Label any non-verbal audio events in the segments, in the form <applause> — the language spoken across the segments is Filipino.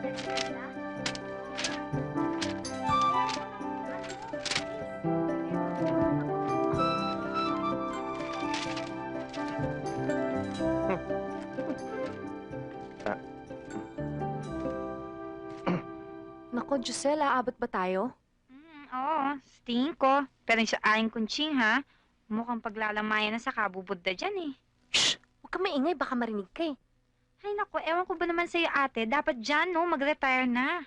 <laughs> Nako, Giselle, aabot ba tayo? Mm, oo, sa tingin ko. Pero sa aking kunching, ha? Mukhang paglalamayan na sa kabubudda dyan, eh. Shh! Huwag ka maingay, baka marinig ka eh. Ay, naku, ewan ko ba naman sa'yo, ate? Dapat dyan, no? Mag-retire na.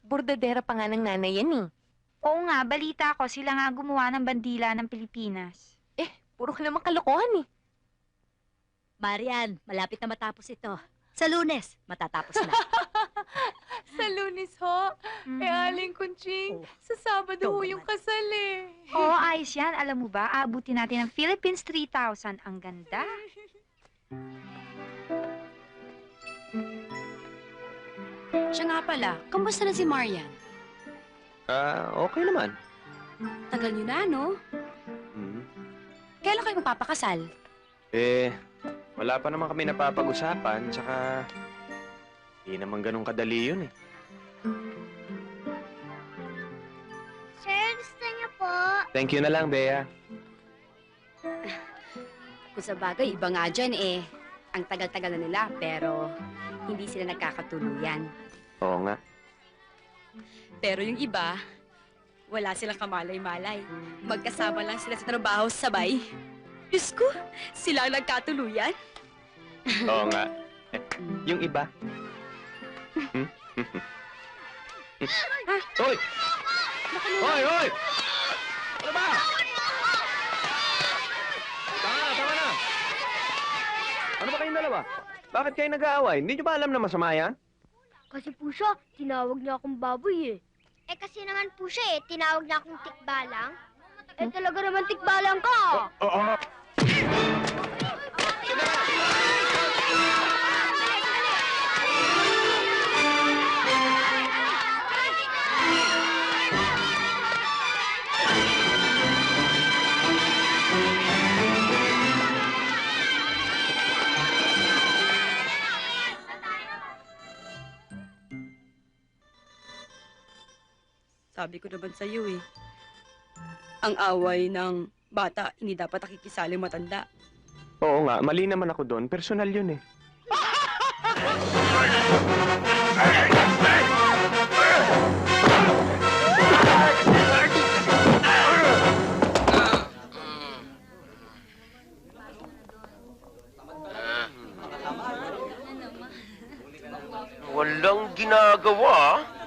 Bordadera pa nga ng nanay yan eh. Oo nga, balita ko, sila nga gumawa ng bandila ng Pilipinas. Puro ka naman kalokohan eh. Marian, malapit na matapos ito. Sa lunes, matatapos na. <laughs> Sa lunis ho. Mhm. Eh, Aling Kunching, Oh. sa Sabado Ikaw ho naman. yung kasal eh. Oo, ayos yan. Alam mo ba, aabutin natin ng Philippines 3,000. Ang ganda. <laughs> Siya nga pala, kamusta na si Marian? Ah, okay naman. Tagal niyo na, no? Hmm. Kailan kayo magpapakasal? Eh, wala pa naman kami napapag-usapan, tsaka... Hindi naman ganun kadali yun eh. Sir, gusto niyo po? Thank you na lang, Bea. Kung sa bagay, iba nga dyan eh. Ang tagal-tagal na nila, pero hindi sila nagkakatuluyan. Oo nga. Pero yung iba, wala silang kamalay-malay. Magkasama lang sila sa trabaho sabay. Diyos ko, sila ang nagkatuluyan. Oo nga. Yung iba. <laughs> Hoy! Hoy, hoy! Ano ba? Tama na, tama na! Ano ba kayong dalawa? Bakit kayo nag-aaway? Hindi nyo ba alam na masama yan? Kasi po siya, tinawag niya akong baboy eh. Eh kasi naman po siya eh, tinawag niya akong tikbalang. Eh talaga naman tikbalang ka. Oo. Sabi ko naman sa iyo eh. Ang away ng bata, hindi dapat nakikisali matanda. Oo nga, mali naman ako doon. Personal yun eh. Walang ginagawa.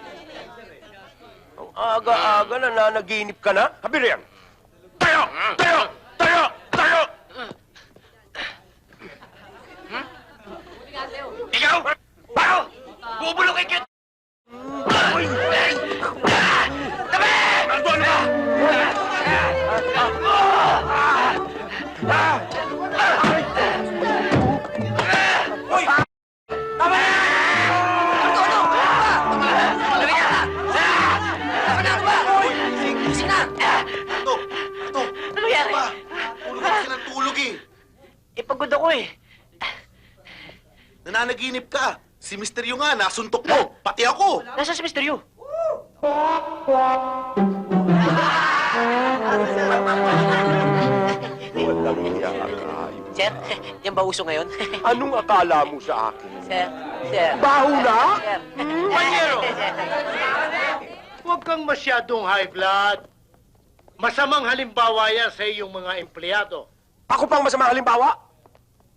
Aga-aga na nanaginip ka na. Habili yan. Tayo! Tayo! Tayo! Tayo! Ikaw! Tayo! Bubulukin kita! Ipagod ako eh. Nananaginip ka. Si Misteryo nga, nasuntok mo. Pati ako. Nasaan si Misteryo? Walang iyakakayo. Sir, yan ba uso ngayon? Anong akala mo sa akin? sir, sir. Baho na? Sir. Panyero! Huwag kang masyadong high blood. Masamang halimbawa yan sa iyong mga empleyado. Ako pang masama halimbawa?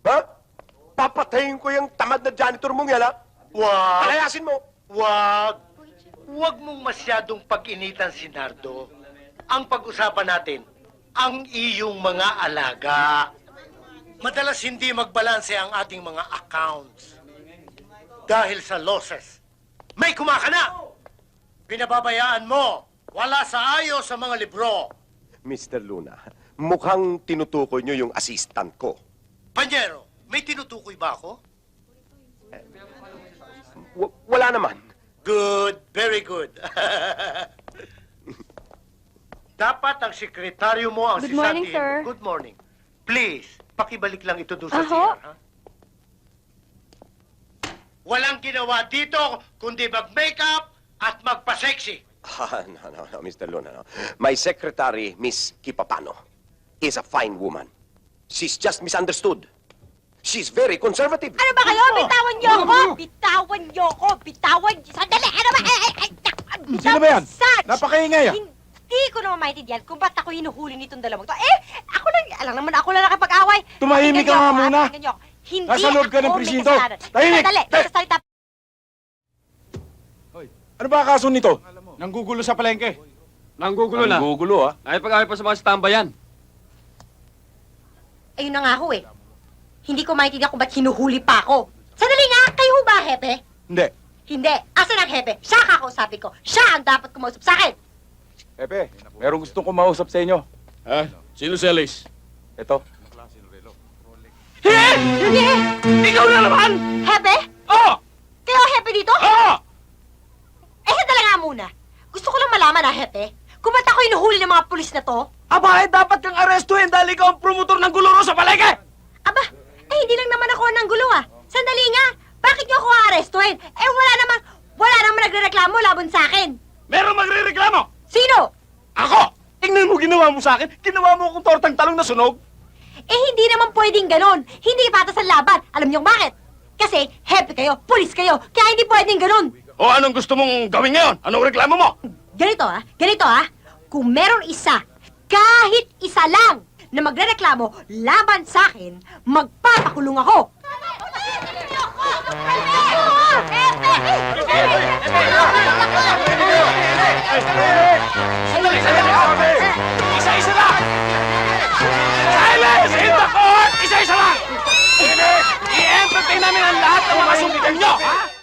Ha? Papatayin ko yung tamad na janitor mong yan, ha? Wag, Palayasin mo! wag. Huwag mong masyadong pag-initan si Nardo. Ang pag-usapan natin, ang iyong mga alaga. Madalas hindi magbalanse ang ating mga accounts. Dahil sa losses. May kumakana! Pinababayaan mo! Wala sa ayos sa mga libro. Mr. Luna, mukhang tinutukoy niyo yung assistant ko. Panyero, may tinutukoy ba ako? W- wala naman. Good, very good. <laughs> Dapat ang sekretaryo mo ang Good morning, sisabihin. sir. Good morning. Please, pakibalik lang ito doon sa Aho. CR, ha? walang ginawa dito kundi mag-makeup at magpa-sexy. Ah, no, no, no, Mr. Luna. No. My secretary, Miss Kipapano, is a fine woman. She's just misunderstood. She's very conservative. Ano ba kayo? Bitawan niyo ako! Bitawan niyo ako! Bitawan niyo! Sandali! Ano ba? Ay, ay, ay, bitawan- Sino ba yan? Napakaingay ah. Hindi ko naman maintindihan kung ba't ako hinuhuli nitong dalawang to. Eh, ako lang, alam naman ako lang nakapag-away. Tumahimik ka niyo nga ako, ha? muna. Pakinggan niyo ako. Hindi Nasa loob ka ng ako may presinto. kasalanan. Tahimik! Sandali, nagsasalita Ano ba kaso nito? Nanggugulo sa palengke. Nanggugulo na. Nanggugulo ah. Nakipag-away pa sa mga stambayan. Ayun na nga ho eh. Hindi ko maintindihan kung ba't hinuhuli pa ako. Sandali nga, kayo ho ba, Hepe? Hindi. Hindi. Asan ang Hepe? Siya kakausapin ko. Siya ang dapat kumausap sa akin. Epe, merong gustong kumausap sa inyo. Ha? Sino si Alice? Ito. Hindi! Ikaw na naman! Hepe? Oo! Kayo ang Hepe dito? Oo! Eh, sandali nga muna. Gusto ko lang malaman ha, Hepe. Kung ba't ako hinuhuli ng mga pulis na to? Aba, eh, dapat kang arestuhin dahil ikaw ang promotor ng guluro sa palengke! Aba, eh hindi lang naman ako ng gulo ah. Sandali nga, bakit niyo ako aarestuhin? Eh wala naman, wala naman nagrereklamo laban sa akin. Meron magre-reklamo! Sino? Ako! Tingnan mo ginawa mo sa akin. Ginawa mo akong tortang talong na sunog. Eh hindi naman pwedeng ganon. Hindi patas ang laban. Alam niyo bakit? Kasi happy kayo, pulis kayo, kaya hindi pwedeng ganon. O anong gusto mong gawin ngayon? Anong reklamo mo? Ganito ah, ganito ah. Kung meron isa, kahit isa lang, na magrereklamo laban sa akin, magpapakulong ako. Sandali, sandali! Isa-isa lang! Silence in the court! Isa-isa lang! I-entertain namin ang lahat ng mga sumikal nyo, ha?